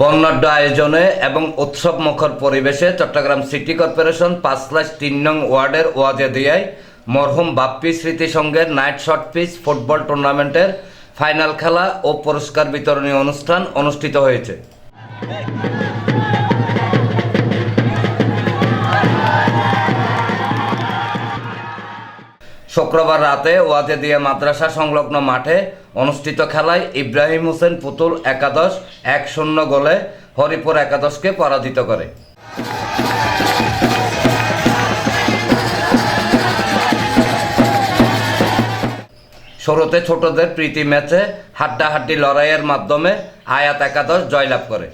বর্ণাঢ্য আয়োজনে এবং উৎসব মুখর পরিবেশে চট্টগ্রাম সিটি কর্পোরেশন পাঁচ স্ল্যাশ তিন নং ওয়ার্ডের ওয়াজেদিয়ায় মরহুম বাপ্পি স্মৃতি সংঘের নাইট শর্ট পিচ ফুটবল টুর্নামেন্টের ফাইনাল খেলা ও পুরস্কার বিতরণী অনুষ্ঠান অনুষ্ঠিত হয়েছে। শুক্রবার রাতে ওয়াজেদিয়া মাদ্রাসা সংলগ্ন মাঠে অনুষ্ঠিত খেলায় ইব্রাহিম হোসেন পুতুল একাদশ এক শূন্য গোলে হরিপুর একাদশকে পরাজিত করে। শুরুতে ছোটদের প্রীতি ম্যাচে হাড্ডাহাড্ডি লড়াইয়ের মাধ্যমে আয়াত একাদশ জয়লাভ করে।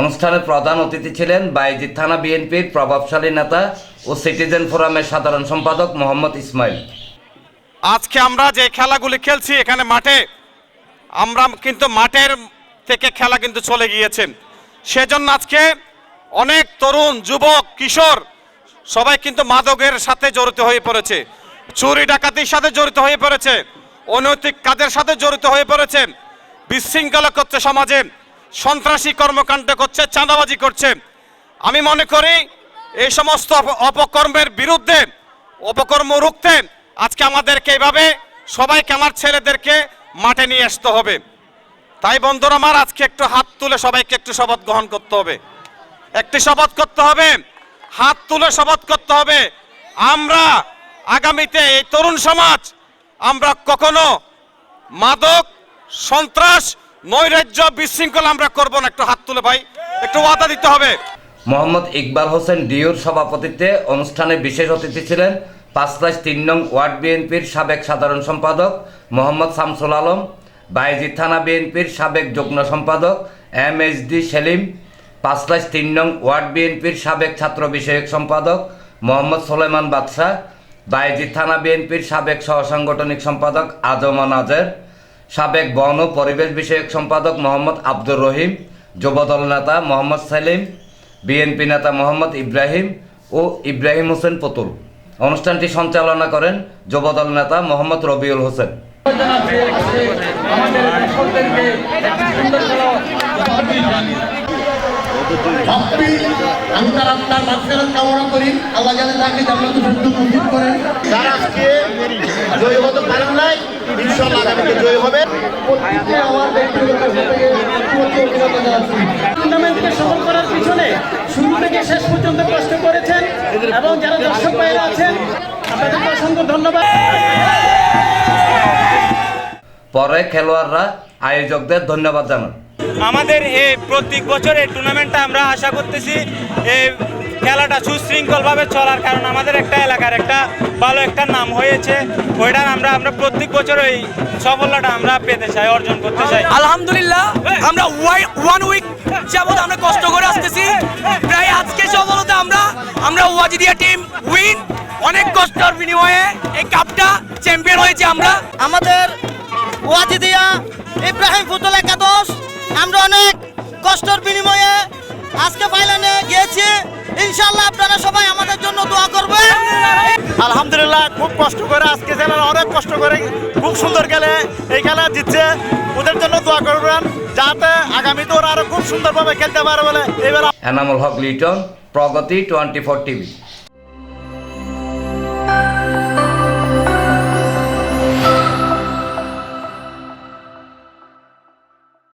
অনুষ্ঠানে প্রধান অতিথি ছিলেন বাইজিৎ থানা বিএনপির প্রভাবশালী নেতা ও সিটিজেন ফোরামের সাধারণ সম্পাদক মোহাম্মদ ইসমাইল। আজকে আমরা যে খেলাগুলি খেলছি এখানে মাঠে, আমরা কিন্তু মাঠের থেকে খেলা কিন্তু চলে গিয়েছে সেজন্য আজকে অনেক তরুণ, যুবক, কিশোর সবাই কিন্তু মাদকের সাথে জড়িত হয়ে পড়েছে। চুরি ডাকাতির সাথে জড়িত হয়ে পড়েছে, অনৈতিক কাজের সাথে জড়িত হয়ে পড়েছে বিশৃঙ্খলা করছে সমাজে। সন্ত্রাসী কর্মকাণ্ড করছে, চাঁদাবাজি করছে। আমি মনে করি এই সমস্ত অপকর্মের বিরুদ্ধে, অপকর্ম রুখতে আজকে আমাদেরকে এভাবে সবাইকে, আমার ছেলেদেরকে মাঠে নিয়ে আসতে হবে। তাই বন্ধুরা আমার আজকে একটু হাত তুলে সবাইকে একটু শপথ গ্রহণ করতে হবে। একটি শপথ করতে হবে, হাত তুলে শপথ করতে হবে। আমরা আগামীতে এই তরুণ সমাজ, আমরা কখনো মাদক, সন্ত্রাস নৈরাজ্য বিশৃঙ্খলা আমরা করব না। একটু হাত তুলে ভাই, একটু ওয়াদা দিতে হবে। মোহাম্মদ ইকবাল হোসেন ডিউর সভাপতিত্বে অনুষ্ঠানে বিশেষ অতিথি ছিলেন পাঁচলাশ তিন নং ওয়ার্ড বিএনপির সাবেক সাধারণ সম্পাদক মোহাম্মদ শামসুল আলম বাইজিৎ থানা বিএনপির সাবেক যুগ্ম সম্পাদক M H D Selim, Panchlaish তিন নং ওয়ার্ড বিএনপির সাবেক ছাত্র বিষয়ক সম্পাদক মোহাম্মদ সোলেমান বাদশাহ বাইজিৎ থানা বিএনপির সাবেক সহসাংগঠনিক সম্পাদক আজমান নাজের সাবেক বন ও পরিবেশ বিষয়ক সম্পাদক মোহাম্মদ আব্দুর রহিম, যুবদল নেতা মোহাম্মদ সেলিম, বিএনপি নেতা মোহাম্মদ ইব্রাহিম ও ইব্রাহিম হোসেন পুতুল। অনুষ্ঠানটি সঞ্চালনা করেন যুবদল নেতা মোহাম্মদ রবিউল হোসেন। বাপ্পি আমি তার আপনার মাঝখানে কামনা করি। আল্লাহ জানে তাকে নসিব করেন। যারা আজকে জয়ী হতে পারেন নাই ইনশাল্লাহ আগামীতে জয়ী হবে। আমার ব্যক্তিগত পক্ষ থেকে শুভেচ্ছা ও অভিনন্দন জানাচ্ছি টুর্নামেন্টকে সফল করার পিছনে শুরু থেকে শেষ পর্যন্ত কষ্ট করেছেন এবং যারা দর্শক বাইরে আছেন আপনাদেরকে অসংখ্য ধন্যবাদ। পরে খেলোয়াড়রা আয়োজকদের ধন্যবাদ জানান। আমাদের এই প্রত্যেক বছর এই টুর্নামেন্টটা আমরা আশা করতেছি এই খেলাটা সুশৃঙ্খলভাবে চলার কারণ আমাদের একটা এলাকার একটা ভালো একটা নাম হয়েছে। ওইটার আমরা আমরা প্রত্যেক বছর ওই সফলতা আমরা পেতে চাই অর্জন করতে চাই। আলহামদুলিল্লাহ আমরা ওয়ান উইক যাবত আমরা কষ্ট করে আসতেছি। প্রায় আজকে সফলতা আমরা আমরা ওয়াজিদিয়া টিম উইন অনেক কষ্টের বিনিময়ে এই কাপটা চ্যাম্পিয়ন হয়েছে আমরা। আমাদের ওয়াজিদিয়া ইব্রাহিম গিয়েছি ইনশাল্লাহ আপনারা সবাই আমাদের জন্য দোয়া করবেন। আলহামদুলিল্লাহ, খুব কষ্ট করে আজকে খেলা অনেক কষ্ট করে খুব সুন্দর খেলে এই খেলা জিতছে। ওদের জন্য দোয়া করবেন যাতে আগামীতে ওরা আরও খুব সুন্দরভাবে খেলতে পারে বলে এবার Enamul Haque Liton, Progoti twenty four TV.